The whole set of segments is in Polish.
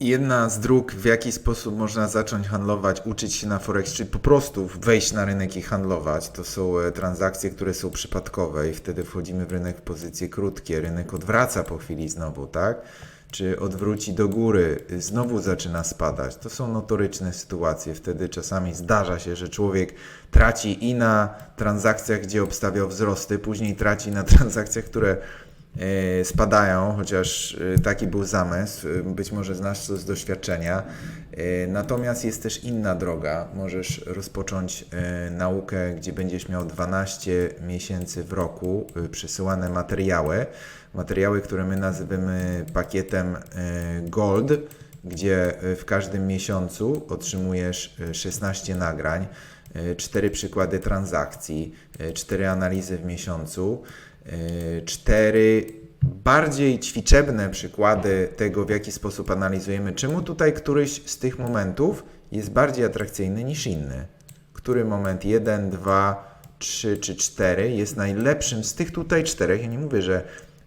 Jedna z dróg, w jaki sposób można zacząć handlować, uczyć się na Forex, czy po prostu wejść na rynek i handlować, to są e, transakcje, które są przypadkowe i wtedy wchodzimy w rynek w pozycje krótkie. Rynek odwraca po chwili znowu, tak? Czy odwróci do góry, y, znowu zaczyna spadać. To są notoryczne sytuacje. Wtedy czasami zdarza się, że człowiek traci i na transakcjach, gdzie obstawiał wzrosty, później traci na transakcjach, które spadają, chociaż e, taki był zamysł. E, Być może znasz to z doświadczenia. E, Natomiast jest też inna droga. Możesz rozpocząć e, naukę, gdzie będziesz miał 12 miesięcy w roku e, przesyłane materiały. Materiały, które my nazywamy pakietem e, Gold, gdzie e, w każdym miesiącu otrzymujesz e, 16 nagrań, e, 4 przykłady transakcji, 4 analizy w miesiącu, e, 4 bardziej ćwiczebne przykłady tego, w jaki sposób analizujemy, czemu tutaj któryś z tych momentów jest bardziej atrakcyjny niż inny. Który moment 1, 2, 3 czy 4 jest najlepszym z tych tutaj czterech. Ja nie mówię, że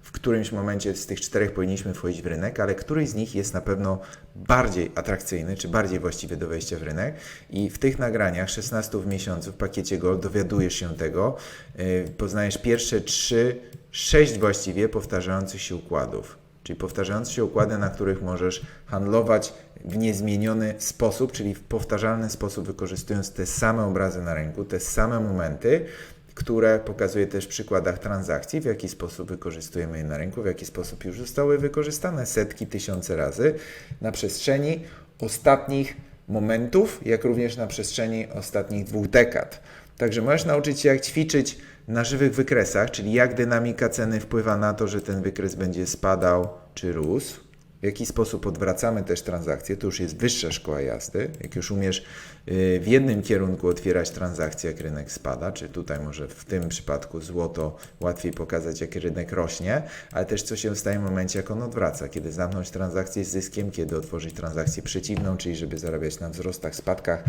w którymś momencie z tych czterech powinniśmy wchodzić w rynek, ale któryś z nich jest na pewno bardziej atrakcyjny, czy bardziej właściwy do wejścia w rynek. I w tych nagraniach 16 w miesiącu w pakiecie Gold dowiadujesz się tego, yy, poznajesz pierwsze 3, 6 właściwie powtarzających się układów. Czyli powtarzające się układy, na których możesz handlować w niezmieniony sposób, czyli w powtarzalny sposób, wykorzystując te same obrazy na rynku, te same momenty, które pokazuje też w przykładach transakcji, w jaki sposób wykorzystujemy je na rynku, w jaki sposób już zostały wykorzystane setki, tysiące razy na przestrzeni ostatnich momentów, jak również na przestrzeni ostatnich dwóch dekad. Także możesz nauczyć się, jak ćwiczyć na żywych wykresach, czyli jak dynamika ceny wpływa na to, że ten wykres będzie spadał czy rósł. W jaki sposób odwracamy też transakcje, to już jest wyższa szkoła jazdy. Jak już umiesz y, w jednym kierunku otwierać transakcje, jak rynek spada, czy tutaj może w tym przypadku złoto łatwiej pokazać, jak rynek rośnie, ale też co się staje w momencie, jak on odwraca, kiedy zamknąć transakcję z zyskiem, kiedy otworzyć transakcję przeciwną, czyli żeby zarabiać na wzrostach, spadkach,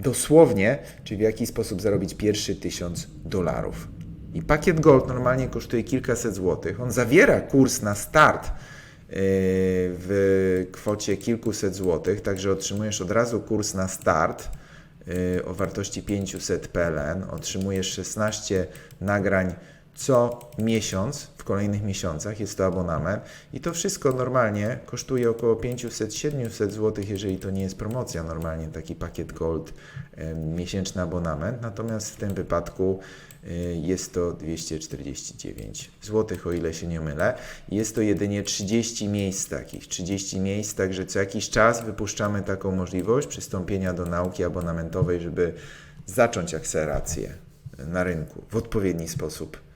dosłownie, czyli w jaki sposób zarobić pierwszy tysiąc dolarów. I pakiet Gold normalnie kosztuje kilkaset złotych. On zawiera kurs na start w kwocie kilkuset złotych, także otrzymujesz od razu kurs na start yy, o wartości 500 PLN. Otrzymujesz 16 nagrań co miesiąc, w kolejnych miesiącach, jest to abonament i to wszystko normalnie kosztuje około 500-700 zł, jeżeli to nie jest promocja, normalnie taki pakiet Gold, e, miesięczny abonament, natomiast w tym wypadku e, jest to 249 zł, o ile się nie mylę. Jest to jedynie 30 miejsc takich, 30 miejsc, także co jakiś czas wypuszczamy taką możliwość przystąpienia do nauki abonamentowej, żeby zacząć akcelerację na rynku w odpowiedni sposób y,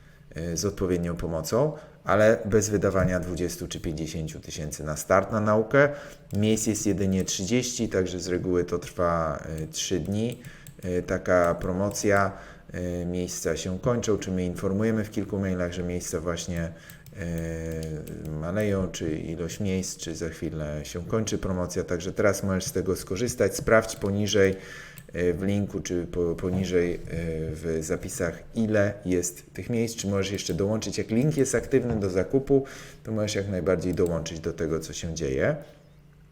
z odpowiednią pomocą, ale bez wydawania 20 czy 50 tysięcy na start na naukę. Miejsc jest jedynie 30, także z reguły to trwa y, 3 dni. Y, Taka promocja, miejsca się kończą, czy my informujemy w kilku mailach, że miejsca właśnie maleją, czy ilość miejsc, czy za chwilę się kończy promocja, także teraz możesz z tego skorzystać. Sprawdź poniżej w linku, czy po, poniżej y, w zapisach, ile jest tych miejsc, czy możesz jeszcze dołączyć. Jak link jest aktywny do zakupu, to możesz jak najbardziej dołączyć do tego, co się dzieje.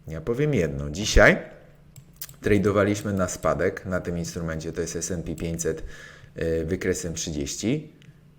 Ja powiem jedno. Dzisiaj tradowaliśmy na spadek na tym instrumencie, to jest S&P 500 y, wykresem 30.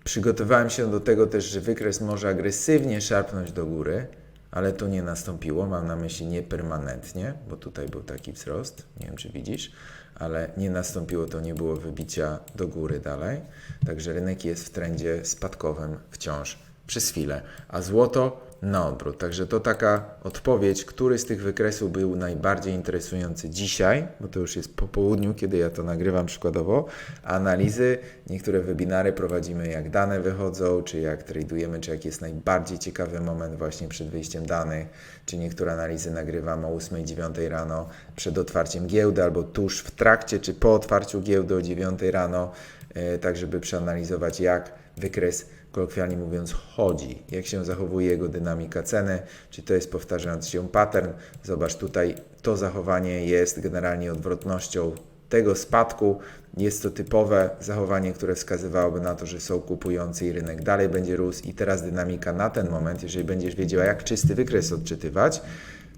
Przygotowałem się do tego też, że wykres może agresywnie szarpnąć do góry, ale to nie nastąpiło. Mam na myśli nie permanentnie, bo tutaj był taki wzrost, nie wiem czy widzisz, ale nie nastąpiło to, nie było wybicia do góry dalej. Także rynek jest w trendzie spadkowym wciąż przez chwilę, a złoto na odwrót. Także to taka odpowiedź, który z tych wykresów był najbardziej interesujący dzisiaj, bo to już jest po południu, kiedy ja to nagrywam przykładowo. Analizy, niektóre webinary prowadzimy jak dane wychodzą, czy jak tradujemy, czy jak jest najbardziej ciekawy moment właśnie przed wyjściem danych, czy niektóre analizy nagrywamy o 8-9 rano przed otwarciem giełdy, albo tuż w trakcie, czy po otwarciu giełdy o 9 rano, e, tak żeby przeanalizować jak wykres kolokwialnie mówiąc, chodzi, jak się zachowuje jego dynamika ceny, czy to jest powtarzający się pattern. Zobacz tutaj, to zachowanie jest generalnie odwrotnością tego spadku. Jest to typowe zachowanie, które wskazywałoby na to, że są kupujący i rynek dalej będzie rósł. I teraz dynamika na ten moment, jeżeli będziesz wiedział, jak czysty wykres odczytywać,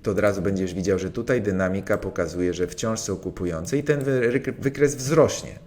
to od razu będziesz widział, że tutaj dynamika pokazuje, że wciąż są kupujące i ten wy- wykres wzrośnie.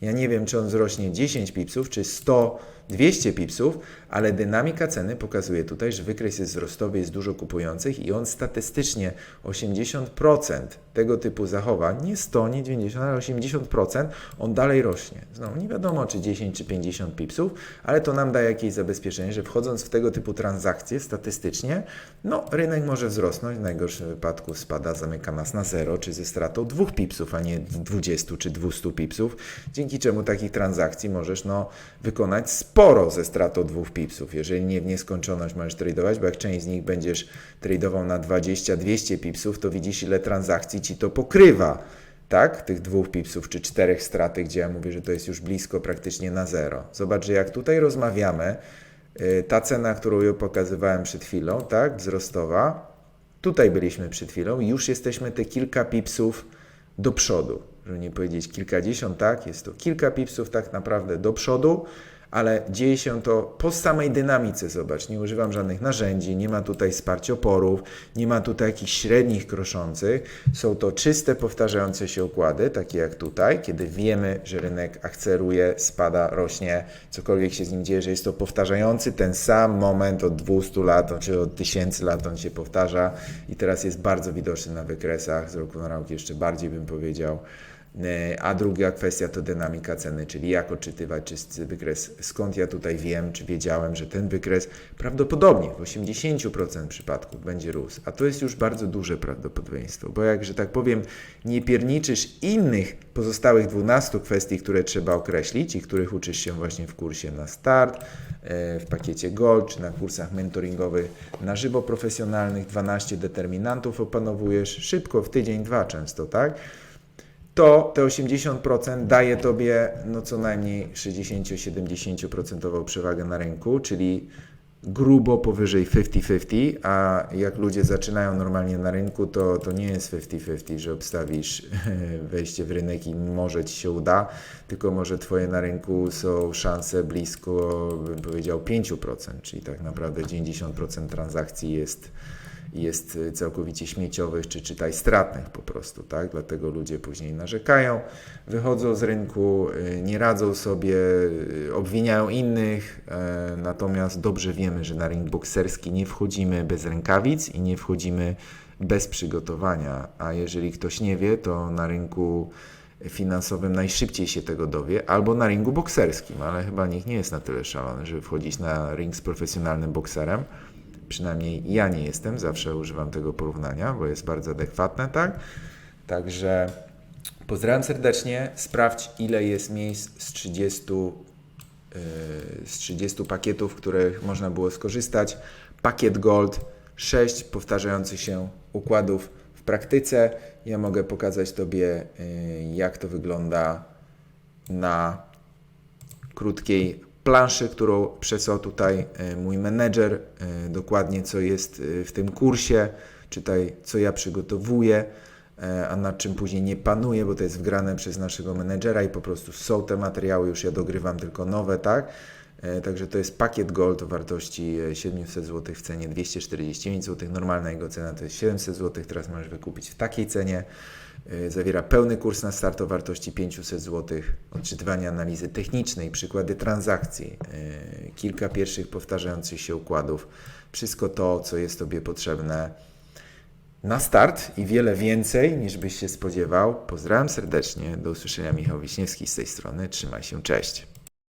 Ja nie wiem, czy on wzrośnie 10 pipsów, czy 100, 200 pipsów, ale dynamika ceny pokazuje tutaj, że wykres jest wzrostowy, jest dużo kupujących i on statystycznie 80% tego typu zachowań, nie 100, nie 90, ale 80%, on dalej rośnie. Znowu nie wiadomo, czy 10, czy 50 pipsów, ale to nam daje jakieś zabezpieczenie, że wchodząc w tego typu transakcje statystycznie, no rynek może wzrosnąć, w najgorszym wypadku spada, zamyka nas na zero, czy ze stratą 2 pipsów, a nie 20 czy 200 pipsów, dzięki czemu takich transakcji możesz no, wykonać sporo ze stratą 2 pipsów. Jeżeli nie w nieskończoność możesz tradować, bo jak część z nich będziesz tradował na 20-200 pipsów, to widzisz ile transakcji ci to pokrywa. Tak, tych dwóch pipsów czy czterech straty, gdzie ja mówię, że to jest już blisko praktycznie na zero. Zobacz, że jak tutaj rozmawiamy, y, ta cena, którą ja pokazywałem przed chwilą, tak, wzrostowa, tutaj byliśmy przed chwilą już jesteśmy te kilka pipsów do przodu. Żeby nie powiedzieć kilkadziesiąt, tak, jest to kilka pipsów tak naprawdę do przodu, ale dzieje się to po samej dynamice, zobacz, nie używam żadnych narzędzi, nie ma tutaj wsparcia oporów, nie ma tutaj jakichś średnich kroszących, są to czyste, powtarzające się układy, takie jak tutaj, kiedy wiemy, że rynek akceleruje, spada, rośnie, cokolwiek się z nim dzieje, że jest to powtarzający ten sam moment od 200 lat, czy od 1000 lat on się powtarza. I teraz jest bardzo widoczny na wykresach, z roku na rok jeszcze bardziej bym powiedział. E, A druga kwestia to dynamika ceny, czyli jak odczytywać czysty wykres. Skąd ja tutaj wiem, czy wiedziałem, że ten wykres prawdopodobnie w 80% przypadków będzie rósł. A to jest już bardzo duże prawdopodobieństwo, bo jak, że tak powiem, nie pierniczysz innych pozostałych 12 kwestii, które trzeba określić i których uczysz się właśnie w kursie na start, e, w pakiecie Gold, czy na kursach mentoringowych na żywo profesjonalnych, 12 determinantów opanowujesz szybko, w tydzień, dwa często, tak? To te 80% daje Tobie no co najmniej 60-70% przewagę na rynku, czyli grubo powyżej 50-50, a jak ludzie zaczynają normalnie na rynku, to, to nie jest 50-50, że obstawisz wejście w rynek i może Ci się uda, tylko może Twoje na rynku są szanse blisko, bym powiedział, 5%, czyli tak naprawdę 90% transakcji jest jest całkowicie śmieciowych, czy czytaj stratnych po prostu, tak? Dlatego ludzie później narzekają, wychodzą z rynku, y, nie radzą sobie, y, obwiniają innych, natomiast dobrze wiemy, że na rynek bokserski nie wchodzimy bez rękawic i nie wchodzimy bez przygotowania, a jeżeli ktoś nie wie, to na rynku finansowym najszybciej się tego dowie, albo na ringu bokserskim, ale chyba nikt nie jest na tyle szalony, żeby wchodzić na ring z profesjonalnym bokserem. Przynajmniej ja nie jestem, zawsze używam tego porównania, bo jest bardzo adekwatne, tak? Także pozdrawiam serdecznie. Sprawdź, ile jest miejsc z 30, yy, z 30 pakietów, których można było skorzystać. Pakiet Gold, 6 powtarzających się układów w praktyce. Ja mogę pokazać Tobie, yy, jak to wygląda na krótkiej planszy, którą przesłał tutaj e, mój menedżer, e, dokładnie co jest e, w tym kursie, czytaj co ja przygotowuję, a nad czym później nie panuję, bo to jest wgrane przez naszego menedżera i po prostu są te materiały, już ja dogrywam tylko nowe, tak? Także to jest pakiet Gold o wartości 700 zł w cenie 249 zł. Normalna jego cena to jest 700 zł. Teraz możesz wykupić w takiej cenie. Zawiera pełny kurs na start o wartości 500 zł, odczytywanie analizy technicznej, przykłady transakcji, kilka pierwszych powtarzających się układów. Wszystko to, co jest Tobie potrzebne na start i wiele więcej niż byś się spodziewał. Pozdrawiam serdecznie. Do usłyszenia. Michał Wiśniewski z tej strony. Trzymaj się. Cześć.